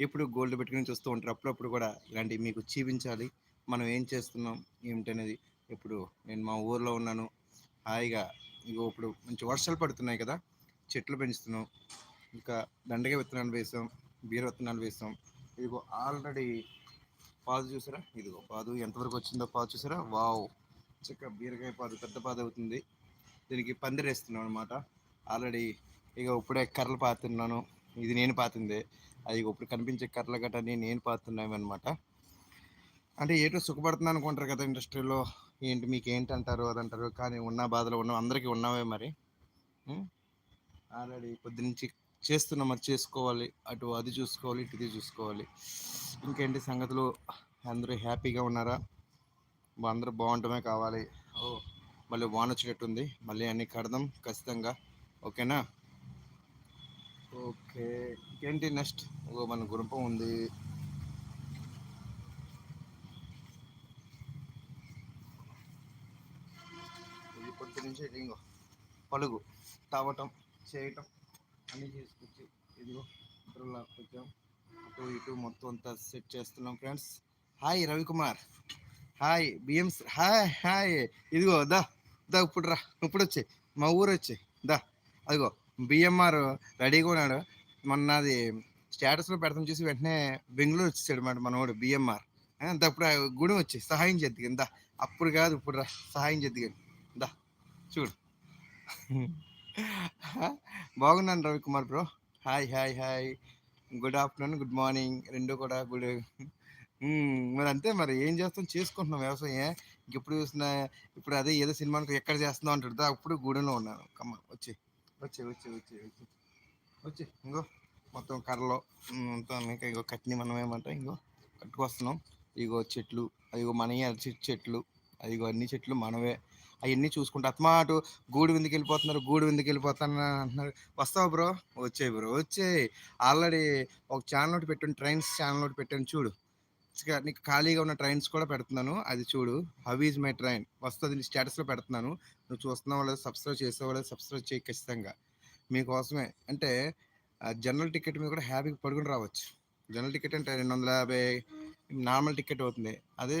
ఎప్పుడు గోల్డ్ పెట్టుకుని చూస్తూ ఉంటారు. అప్పుడప్పుడు కూడా ఇలాంటివి మీకు చూపించాలి. మనం ఏం చేస్తున్నాం? ఏమిటనేది ఇప్పుడు నేను మా ఊర్లో ఉన్నాను. హాయిగా ఇగో ఇప్పుడు మంచి వర్షాలు పడుతున్నాయి కదా. చెట్లు పెంచుతున్నాం. ఇంకా దండగ విత్తనాలు వేసాం. బీర విత్తనాలు వేసాం. ఇదిగో ఆల్రెడీ పాదు చూసారా? ఇదిగో పాదు ఎంతవరకు వచ్చిందో పాదు చూసారా? వావ్! చక్కగా బీరకాయ పాదు పెద్ద పాదు అవుతుంది. దీనికి పందిరేస్తున్నాం అనమాట ఆల్రెడీ ఇక ఇప్పుడే కర్రలు పాతున్నాను ఇది నేను పాతిందే. అది ఇప్పుడు కనిపించే కర్రల గట్టని నేను పాతున్నాం అనమాట అంటే ఏటో సుఖపడుతున్నాను అనుకుంటారు కదా ఇండస్ట్రీలో. ఏంటి మీకు ఏంటి అంటారు అది అంటారు కానీ ఉన్న బాధలు ఉన్న అందరికీ ఉన్నావే మరి. ఆల్రెడీ పొద్దు నుంచి చేస్తున్నాం మరి చేసుకోవాలి. అటు అది చూసుకోవాలి ఇటు ఇది చూసుకోవాలి. ఇంకేంటి సంగతులు? అందరూ హ్యాపీగా ఉన్నారా? అందరూ బాగుంటమే కావాలి. ఓ మళ్ళీ వాన్ వచ్చేటట్టుంది మళ్ళీ అన్ని కడదాం ఖచ్చితంగా. ఓకేనా? ఓకే. ఏంటి నెక్స్ట్? ఓ మన గుణపం ఉంది. ఇది పొద్దు నుంచి ఇంకో పలుగు. తావటం చేయటం అన్నీ చేసుకొచ్చి ఇదిగో ఇద్దరు లాక్కొచ్చాం అటు ఇటు మొత్తం అంతా సెట్ చేస్తున్నాం friends. Hi Ravikumar. Hi BM hi hi. ఇదిగో దా దా ఇప్పుడు రా ఇప్పుడు వచ్చే మా ఊరు వచ్చే దా అదిగో. బిఎంఆర్ రెడీగా ఉన్నాడు. మొన్నది స్టేటస్లో పెడతాం చూసి వెంటనే బెంగళూరు వచ్చేసాడు మాట మనోడు బిఎంఆర్ దా గుడి వచ్చి సహాయం చేద్ది దా అప్పుడు కాదు ఇప్పుడు రా సహాయం చేద్ది దా చూడు. బాగున్నాను Ravikumar bro. Hi hi hi. Good afternoon good morning. రెండు కూడా గుడ్. మరి అంతే మరి ఏం చేస్తాం? చేసుకుంటున్నాం వ్యవసాయం ఇంకెప్పుడు చూసినా ఇప్పుడు అదే ఏదో సినిమానికి ఎక్కడ చేస్తుందో అంటాడు దా అప్పుడు గూడెంలో ఉన్నాను. కమ్మ వచ్చి వచ్చి వచ్చి వచ్చి వచ్చి. వచ్చి ఇంకో. మొత్తం కర్రలో మొత్తం ఇంకా ఇంకో కట్ని మనం ఏమంటాం ఇంకో కట్టుకొస్తున్నాం. ఇగో చెట్లు అదిగో మనయ్య చెట్లు అదిగో అన్ని చెట్లు మనవే. అవన్నీ చూసుకుంటా అత్మాటు గూడు విందుకు వెళ్ళిపోతున్నారు గూడు విందుకు వెళ్ళిపోతాను అంటున్నారు. వస్తావా బ్రో? వచ్చాయి బ్రో వచ్చాయి. ఆల్రెడీ ఒక ఛానల్ ఒకటి పెట్టాను ట్రైన్స్ ఛానల్ ఒకటి పెట్టాను చూడు. ఇక నీకు ఖాళీగా ఉన్న ట్రైన్స్ కూడా పెడుతున్నాను. అది చూడు. హౌ ఈజ్ మై ట్రైన్ వస్తుంది స్టేటస్లో పెడుతున్నాను. నువ్వు చూస్తున్నావు లేదు సబ్స్క్రైబ్ చేసావు లేదు సబ్స్క్రైబ్ చేయి ఖచ్చితంగా. మీకోసమే. అంటే జనరల్ టికెట్ మీద కూడా హ్యాపీగా పడుకుని రావచ్చు. జనరల్ టికెట్ అంటే రెండు వందల యాభై నార్మల్ టికెట్ అవుతుంది. అదే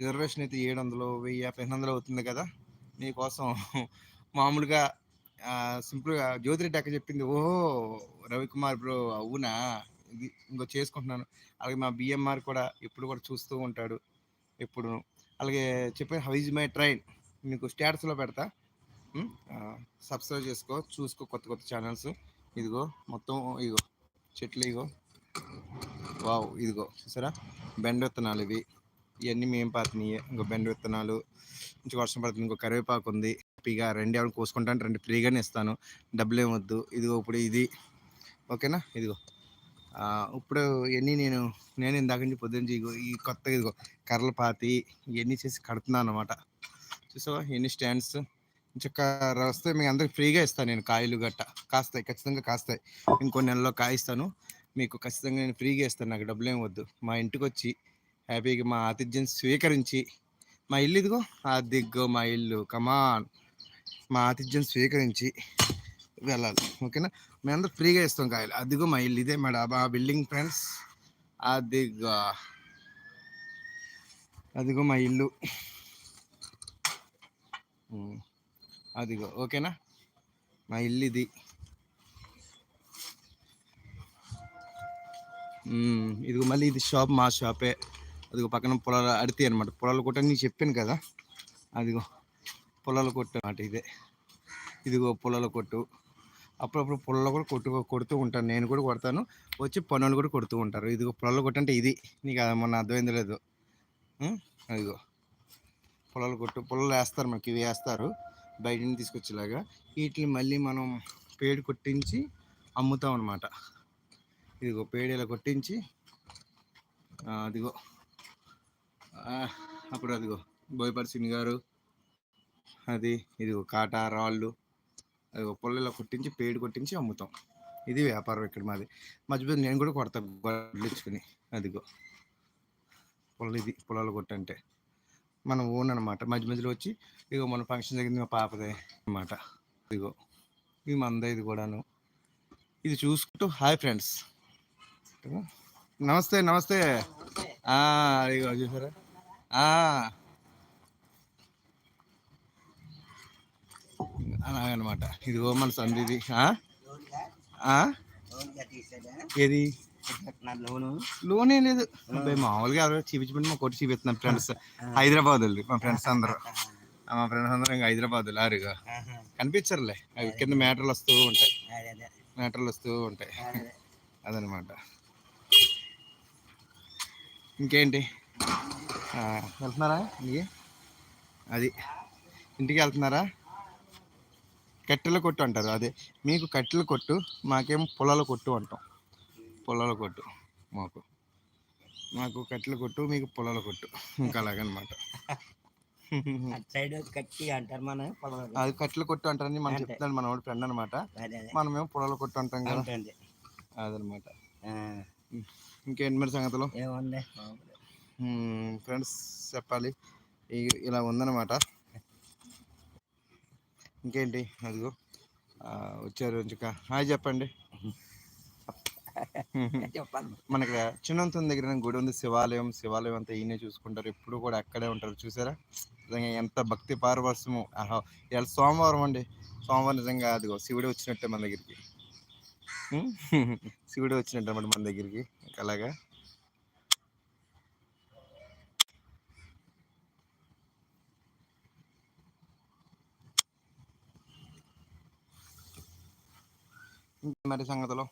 రిజర్వేషన్ అయితే ఏడు వందలు వెయ్యి ఎనిమిది వందలు అవుతుంది కదా? నీకోసం మామూలుగా సింపుల్గా జ్యోతిరెడ్డి అక్క చెప్పింది ఓహో రవికుమార్ బ్రో అవునా? ఇది ఇంకో చేసుకుంటున్నాను. అలాగే మా బిఎంఆర్ కూడా ఎప్పుడు కూడా చూస్తూ ఉంటాడు ఎప్పుడు అలాగే చెప్పే హౌజ్ మై ట్రైన్ మీకు స్టేటస్లో పెడతా. సబ్స్క్రైబ్ చేసుకో చూసుకో కొత్త కొత్త ఛానల్స్. ఇదిగో మొత్తం ఇదిగో చెట్లు ఇగో వావ్ ఇదిగో చూసారా? బెండ విత్తనాలు ఇవి. ఇవన్నీ మేము పాతినాయి. ఇంకో బెండ విత్తనాలు మంచి వర్షం పడుతుంది ఇంకో కరివేపాకు ఉంది. హ్యాపీగా రెండు ఎవరు కోసుకుంటాను రెండు ఫ్రీగానే ఇస్తాను. డబ్బులు ఏమొద్దు ఇదిగో ఇప్పుడు ఇది. ఓకేనా? ఇదిగో. ఇప్పుడు ఇవన్నీ నేను నేను ఇందాక నుంచి పొద్దున్న ఇగో ఈ కొత్త ఇదిగో కర్రలు పాతి ఇవన్నీ చేసి కడుతున్నాను అనమాట చూసావా? ఎన్ని స్టాండ్స్. ఇంకా వస్తే మీకు అందరికి ఫ్రీగా ఇస్తాను నేను కాయలు గట్ట. కాస్తాయి ఖచ్చితంగా కాస్తాయి. ఇంకో నెలలో కాయిస్తాను. మీకు ఖచ్చితంగా నేను ఫ్రీగా ఇస్తాను. నాకు డబ్బులు ఏం వద్దు. మా ఇంటికి వచ్చి హ్యాపీగా మా ఆతిథ్యం స్వీకరించి మా ఇల్లు ఇదిగో అదిగో మా ఇల్లు. కమాన్. మా ఆతిథ్యం స్వీకరించి వెళ్ళాలి. ఓకేనా? మేము ఫ్రీగా ఇస్తాం కాయలు. అదిగో మా ఇల్లు ఇదే మా డాబా బిల్డింగ్ ఫ్రెండ్స్. అదిగో. అదిగో మా ఇల్లు. అదిగో. ఓకేనా? మా ఇల్లు ఇది. ఇదిగో మళ్ళీ ఇది షాప్ మా షాపే. అదిగో పక్కన పొలాలు అడితే అనమాట. పొలాల కొట్ట నీకు చెప్పాను కదా. అదిగో. పొలాల కొట్టు అన్నమాట ఇదే. ఇదిగో పొలాల కొట్టు. అప్పుడప్పుడు పొలంలో కూడా కొట్టు కొడుతూ ఉంటాను నేను కూడా కొడతాను. వచ్చి పనులు కూడా కొడుతూ ఉంటారు. ఇదిగో పొలాలు కొట్టు అంటే ఇది. నీకు అది మొన్న అర్థమైంది లేదు. అదిగో. పొలాలు కొట్టు పొలాలు వేస్తారు మనకి ఇవి వేస్తారు. బయట నుంచి తీసుకొచ్చేలాగా. వీటిని మళ్ళీ మనం పేడు కొట్టించి అమ్ముతాం అనమాట ఇదిగో పేడు ఇలా కొట్టించి అదిగో. అప్పుడు అదిగో. బోయపడి గారు. అది ఇదిగో కాటా రాళ్ళు. పొలంలో కొట్టించి పేడు కొట్టించి అమ్ముతాం. ఇది వ్యాపారం ఇక్కడ మాది. మధ్య నేను కూడా కొడతా గొడ్లు ఇచ్చుకుని. అదిగో. పొలం ఇది పొలాలు కొట్టంటే. మనం ఓన్ అనమాట మధ్య మధ్యలో వచ్చి ఇదిగో మన ఫంక్షన్ జరిగింది మా పాపదే అనమాట ఇదిగో. ఇది మంద ఇది కూడాను. ఇది చూసుకుంటూ హాయ్ ఫ్రెండ్స్. నమస్తే నమస్తే. ఆ, ఇదిగో చూసారా? అలాగనమాట. ఇదిగో మన సందిది. ఏది? లోన్ ఏం లేదు మామూలుగా ఎవరో చూపించమని మా కొట్టి చూపిస్తున్నాం ఫ్రెండ్స్. హైదరాబాద్ వాళ్ళు మా ఫ్రెండ్స్ అందరూ. మా ఫ్రెండ్స్ అందరూ ఇంకా హైదరాబాద్ లారీగా. కనిపించరులే అవి కింద మ్యాటర్లు వస్తూ ఉంటాయి. మ్యాటర్లు వస్తూ ఉంటాయి. అదనమాట. ఇంకేంటి? వెళ్తున్నారా? ఇంటికి? అది. ఇంటికి వెళ్తున్నారా? కట్టెల కొట్టు అంటారు. అదే మీకు కట్టెల కొట్టు మాకేం పొలాల కొట్టు అంటాం. పొలాల కొట్టు మాకు. మాకు కట్టెల కొట్టు మీకు పొలాల కొట్టు. ఇంకా అలాగనమాట. సైడ్ కట్టి అంటారు మన అది కట్టెల కొట్టు అంటారని మనం. చెప్తాను మన వాడు ఫ్రెండ్ అనమాట మనమేమో పొలాల కొట్టు అంటాం కదా. అదనమాట. ఇంకేంటి మరి సంగతులు? ఫ్రెండ్స్ చెప్పాలి. ఇలా ఉందన్నమాట. ఇంకేంటి? అదిగో. వచ్చారు ఇంచుక హాయ్ చెప్పండి. మనకి చిన్నంతం దగ్గర గుడి ఉంది. శివాలయం శివాలయం అంతా ఈయనే చూసుకుంటారు. ఎప్పుడు కూడా అక్కడే ఉంటారు. చూసారా? నిజంగా ఎంత భక్తి పారవశ్యము. ఆహా ఇవాళ సోమవారం అండి. సోమవారం నిజంగా అదిగో శివుడు వచ్చినట్టే మన దగ్గరికి? శివుడు వచ్చినట్టు అన్నమాట మన దగ్గరికి. ఇంకా అలాగా? మరి సంగతిలో?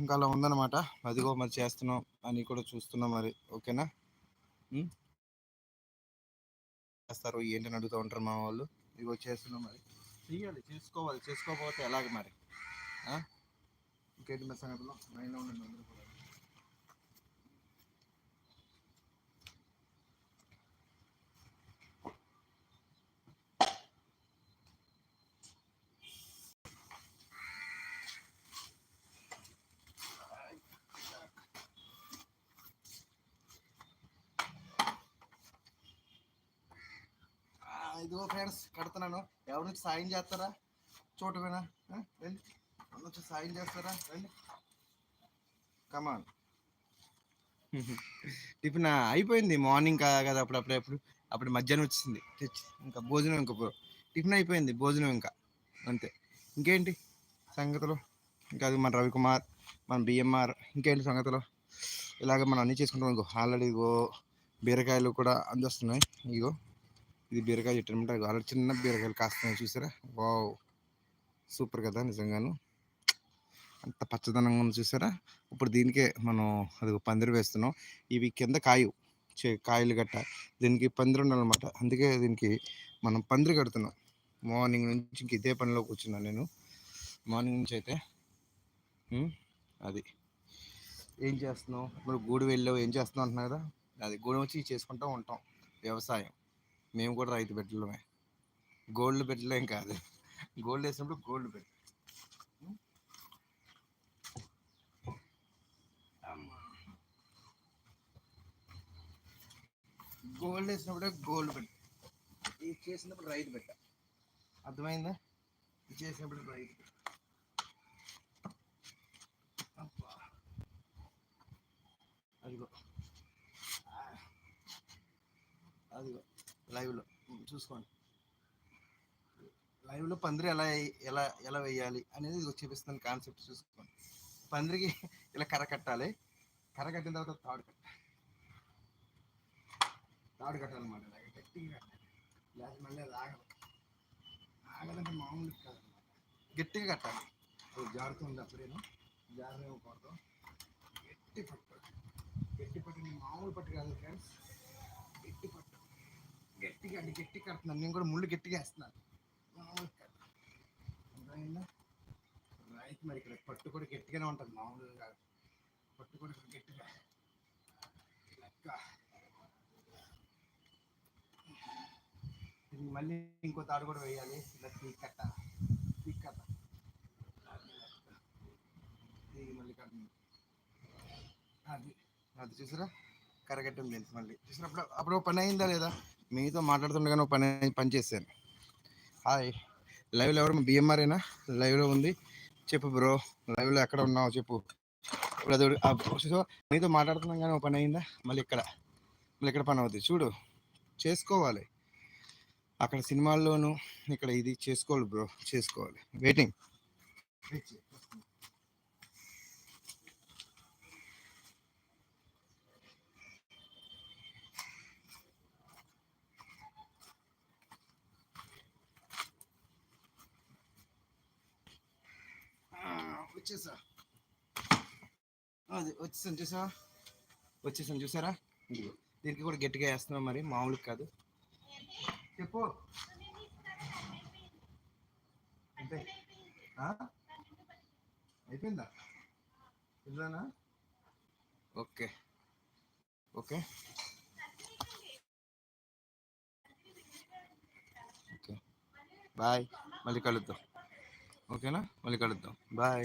ఇంకా అలా ఉందన్నమాట. అదిగో మరి చేస్తున్నాం అని కూడా చూస్తున్నాం మరి. ఓకేనా? చేస్తారు ఏంటని అడుగుతూ ఉంటారు మా వాళ్ళు? ఇదిగో చేస్తున్నాం మరి. చెయ్యాలి చేసుకోవాలి. చేసుకోకపోతే ఎలాగ మరి? ఇంకేంటి మరి సంగతిలో? మైండ్లో ఉండండి ఇదిగో ఫ్రెండ్స్ కడుతున్నాను. ఎవరి నుంచి సాయం చేస్తారా? చూడమేనా ఆ, రండి. ఎవరి నుంచి సాయం చేస్తారా? రండి. కమాన్ టిఫిన్ అయిపోయింది మార్నింగ్ కదా అప్పుడు అప్పుడప్పుడు అప్పుడు. మధ్యాహ్నం వచ్చింది. తెచ్చి ఇంకా భోజనం ఇంకా టిఫిన్ అయిపోయింది భోజనం ఇంకా. అంతే. ఇంకేంటి సంగతులు? ఇంకా అది మన రవికుమార్ మన బిఎంఆర్ ఇంకేంటి సంగతులు? ఇలాగ మనం అన్నీ చేసుకుంటాం. ఇంకో ఆల్రెడీ ఇగో బీరకాయలు కూడా అందిస్తున్నాయి. ఇగో ఇది బీరకాయ చెట్టు అనమాట అలా చిన్న బీరకాయలు కాస్తున్నాయి చూసారా? వావ్! సూపర్ కదా నిజంగాను. అంత పచ్చదనంగా ఉంది చూసారా? ఇప్పుడు దీనికే మనం అది పందిరి వేస్తున్నాం. ఇవి కింద కాయు. చే- కాయలు గట్ట. దీనికి పందిరి ఉండాలన్నమాట. అందుకే దీనికి మనం పందిరి కడుతున్నాం. మార్నింగ్ నుంచి ఇంక ఇదే పనిలో కూర్చున్నాను నేను. మార్నింగ్ నుంచి అయితే అది. ఏం చేస్తున్నావు? ఇప్పుడు గూడు వెళ్ళావు? ఏం చేస్తున్నావు? అంటున్నా కదా. అది గూడు వచ్చి చేసుకుంటూ ఉంటాం. వ్యవసాయం. మేము కూడా రైతు బిడ్డలమే. గోల్డ్ బిడ్డలేం కాదు. గోల్డ్ వేసినప్పుడు గోల్డ్ బిడ్డ గోల్డ్ వేసినప్పుడే గోల్డ్ బిడ్డ ఇది చేసినప్పుడు రైతు బిడ్డ. అర్థమైందా? ఇది చేసినప్పుడు రైతు బిడ్డ. అబ్బా. అదిగో. అదిగో. లైవ్లో చూసుకోండి. లైవ్లో పందిరి ఎలా ఎలా ఎలా వేయాలి అనేది ఇదిగో చూపిస్తాను కాన్సెప్ట్ చూసుకోండి. పందిరికి ఇలా కర్ర కట్టాలి. కర్ర కట్టిన తర్వాత తాడు కట్టాలి తాడు కట్టాలన్నమాట. ఇలాగ గట్టిగా కట్టాలి. లేకపోతే మళ్ళీ అది ఆగదు. ఆగదంటే మామూలు కాదనమాట గట్టిగా కట్టాలి. అది జారుతుంది అప్పుడేను జారనివ్వకూడదు గట్టి పట్టు. గట్టి పట్టు మామూలు పట్టు కాదు ఫ్రెండ్స్. గట్టి పట్టు. గట్టిగా అండి గట్టిగా కడుతున్నాను. నేను కూడా ముళ్ళు గట్టిగా వేస్తున్నాను. మామూలు రైతు మరి ఇక్కడ పట్టు కూడా గట్టిగానే ఉంటుంది మామూలుగా పట్టు కూడా ఇక్కడ గట్టిగా. లెక్క. మళ్ళీ ఇంకో తాడు కూడా వేయాలి. ఇలా పీక్ కట్ట. పీక్ కట్ట. మళ్ళీ కట్ట అది. అది చూసారా? కరగట్టం తెలుసు మళ్ళీ. చూసినప్పుడు అప్పుడు పని అయిందా లేదా? మీతో మాట్లాడుతుండగానే ఒక పని పని చేశాను హాయ్. లైవ్లో ఎవరు? బిఎంఆర్ అయినా లైవ్లో ఉంది. చెప్పు బ్రో లైవ్లో ఎక్కడ ఉన్నావు చెప్పు. ఇప్పుడు అది సో మాట్లాడుతున్నాం కానీ ఒక పని అయిందా? మళ్ళీ ఇక్కడ. మళ్ళీ ఇక్కడ పని అవుతుంది చూడు. చేసుకోవాలి. అక్కడ సినిమాల్లోనూ ఇక్కడ ఇది చేసుకోవాలి బ్రో చేసుకోవాలి. వెయిటింగ్ వచ్చేసా. అది వచ్చేసాను చూసా వచ్చేసాను చూసారా? ఇదిగో. దీనికి కూడా గట్టిగా వేస్తున్నాం మరి మామూలు కాదు. చెప్పు. అంటే అయిపోయిందా? ఇలానా ఓకే. ఓకే. ఓకే. బాయ్. మళ్ళీ కలుద్దాం. ఓకేనా? మళ్ళీ కలుద్దాం. బాయ్.